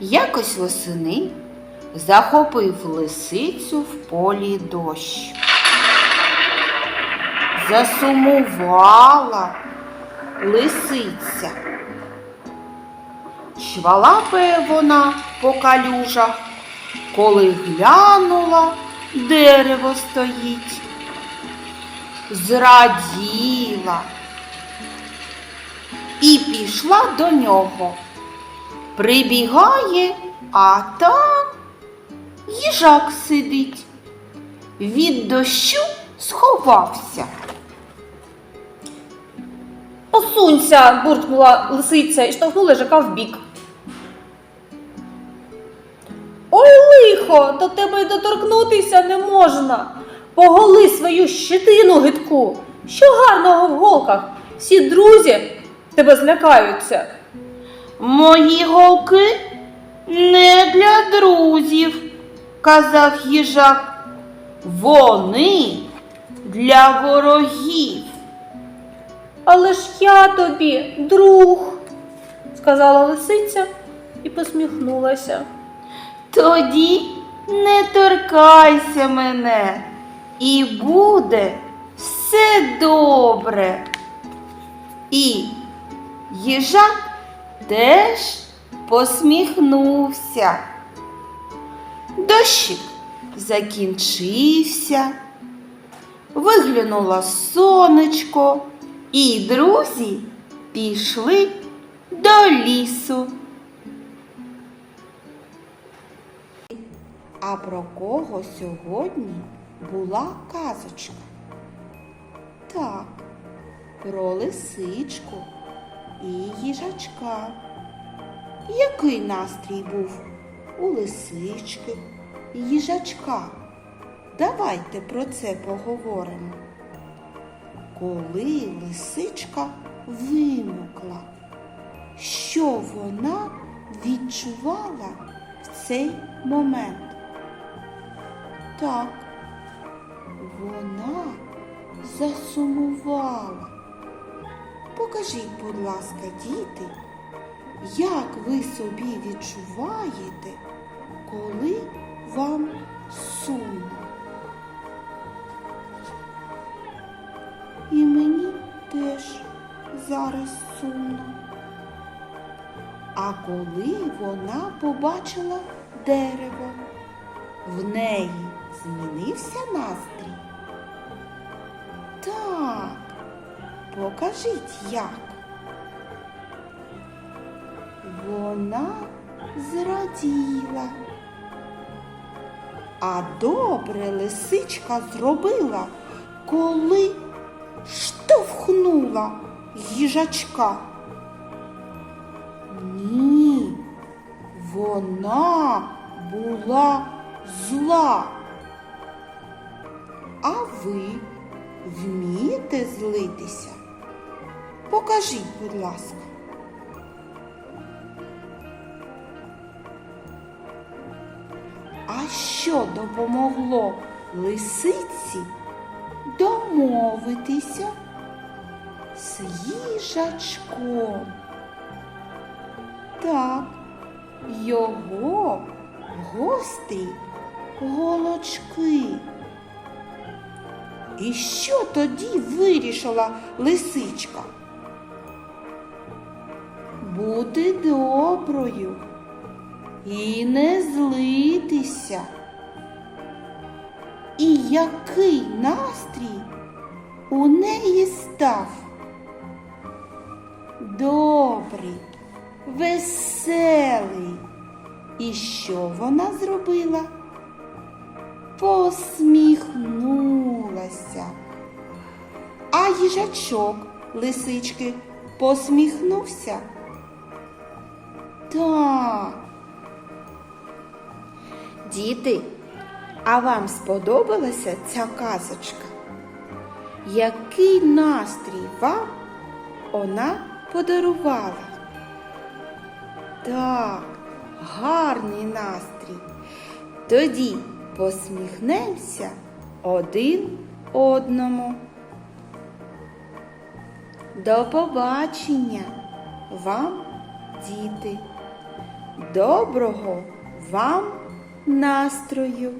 Якось восени захопив лисицю в полі дощ. Засумувала лисиця. Швалапає вона по калюжах, коли глянула, дерево стоїть. Зраділа і пішла до нього. Прибігає, а там їжак сидить. Від дощу сховався. Посунься, буркнула лисиця і штовхнула їжака в бік. Ой, лихо, до тебе й доторкнутися не можна. Поголи свою щетину гидку. Що гарного в голках? Всі друзі тебе злякаються. Мої голки не для друзів, казав їжак. Вони для ворогів. Але ж я тобі, друг, сказала лисиця і посміхнулася. Тоді не торкайся мене, і буде все добре. І їжак теж посміхнувся. Дощик закінчився, виглянуло сонечко, і друзі пішли до лісу. А про кого сьогодні була казочка? Так, про лисичку і їжачка. Який настрій був у лисички і їжачка? Давайте про це поговоримо. Коли лисичка вимокла, що вона відчувала в цей момент? Так, вона засумувала. Покажіть, будь ласка, діти, як ви собі відчуваєте, коли вам сумно? І мені теж зараз сумно. А коли вона побачила дерево, в неї змінився настрій? Так, покажіть як. Вона зраділа. А добре лисичка зробила, коли штовхнула їжачка. Ні, вона була зла. А ви вмієте злитися? Покажіть, будь ласка. А що допомогло лисиці домовитися з їжачком? Так, його гострі голочки. І що тоді вирішила лисичка? Бути доброю і не злитися. І який настрій у неї став? Добрий, веселий. І що вона зробила? Посміхнулася. А їжачок лисички посміхнувся. Так. Діти, а вам сподобалася ця казочка? Який настрій вам вона подарувала? Так, гарний настрій. Тоді посміхнемося один одному. До побачення вам, діти. Доброго вам настрою!